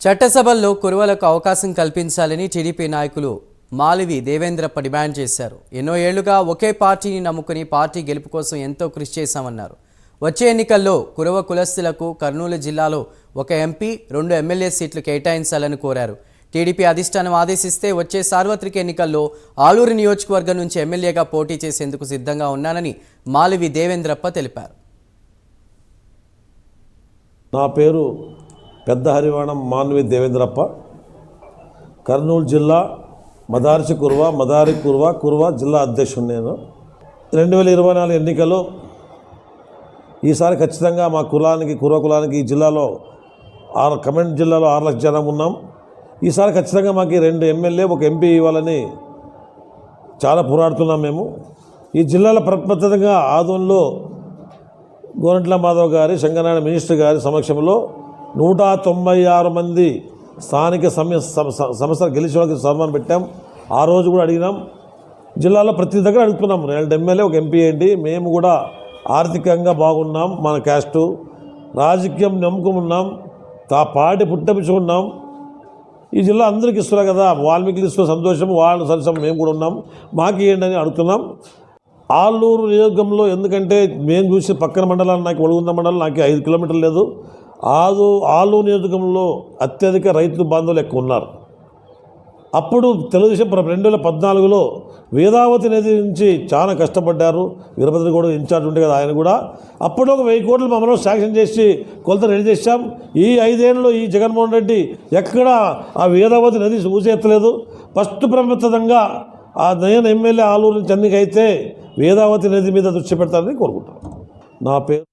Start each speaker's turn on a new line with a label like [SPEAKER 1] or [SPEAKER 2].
[SPEAKER 1] చట్టసభల్లో కురువలకు అవకాశం కల్పించాలని టీడీపీ నాయకులు మాలివి దేవేంద్రప్ప డిమాండ్ చేశారు. ఎన్నో ఏళ్ళుగా ఒకే పార్టీని నమ్ముకుని పార్టీ గెలుపు కోసం ఎంతో కృషి చేశామన్నారు. వచ్చే ఎన్నికల్లో కురవ కులస్తులకు కర్నూలు జిల్లాలో ఒక ఎంపీ రెండు ఎమ్మెల్యే సీట్లు కేటాయించాలని కోరారు. టీడీపీ అధిష్టానం ఆదేశిస్తే వచ్చే సార్వత్రిక ఎన్నికల్లో ఆలూరు నియోజకవర్గం నుంచి ఎమ్మెల్యేగా పోటీ చేసేందుకు సిద్ధంగా ఉన్నానని మాలివి దేవేంద్రప్ప తెలిపారు.
[SPEAKER 2] నా పేరు పెద్ద హరివాణం మాన్వి దేవేంద్రప్ప కర్నూలు జిల్లా మదార్చి కుర్వ మదారి కుర్వ కుర్వ జిల్లా అధ్యక్షుడు నేను. రెండు వేల ఇరవై నాలుగు ఎన్నికల్లో ఈసారి ఖచ్చితంగా మా కులానికి కుర్వ కులానికి ఈ జిల్లాలో ఆరు కమెంట్ జిల్లాలో ఆరు లక్షల జనం ఉన్నాం. ఈసారి ఖచ్చితంగా మాకు రెండు ఎమ్మెల్యే ఒక ఎంపీ ఇవ్వాలని చాలా పోరాడుతున్నాం మేము. ఈ జిల్లాలో ప్రప్రథమంగా ఆదోన్లో గోరంట్ల మాధవ్ గారి శంకరనారాయణ మినిస్టర్ గారి సమక్షంలో నూట తొంభై ఆరు మంది స్థానిక సమయ సమ- సంస్థలు గెలిచిన వాళ్ళకి సన్మానం పెట్టాం. ఆ రోజు కూడా అడిగినాం. జిల్లాలో ప్రతి దగ్గర అడుగుతున్నాం. రెండు ఎమ్మెల్యే ఒక ఎంపీ ఏంటి? మేము కూడా ఆర్థికంగా బాగున్నాం మన క్యాస్టు. రాజకీయం నమ్ముకున్నాం. తా పాటి పుట్టపించుకున్నాం ఈ జిల్లా అందరికీ ఇస్తున్నారు కదా. వాల్మీకి ఇస్తున్న సంతోషం వాళ్ళ సంతోషం మేము కూడా ఉన్నాం. మాకు ఏంటని అని అడుగుతున్నాం. ఆలూరు నియోజకంలో ఎందుకంటే మేము చూసి పక్కన మండలాలు నాకు ఒడుగున్న మండలం నాకు ఐదు కిలోమీటర్లు లేదు. ఆదు ఆలూ నియోజకంలో అత్యధిక రైతు బాంధవులు ఎక్కువ ఉన్నారు. అప్పుడు తెలుగుదేశం రెండు వేల పద్నాలుగులో వేదావతి నది నుంచి చాలా కష్టపడ్డారు. వీరభద్ర కూడా ఇన్ఛార్జ్ ఉండే కదా ఆయన కూడా. అప్పుడు ఒక వెయ్యి కోట్లు మమ్మల్ని శాంక్షన్ చేసి కొలత రెడీ చేశాం. ఈ ఐదేళ్ళు ఈ జగన్మోహన్ రెడ్డి ఎక్కడ ఆ వేదావతి నది ఊసేత్తలేదు. ఫస్ట్ ప్రమత్తదంగా ఆ నేను ఎమ్మెల్యే ఆలూరు నుంచి ఎన్నికైతే వేదావతి నది మీద దృష్టి పెడతారని కోరుకుంటాను నా పేరు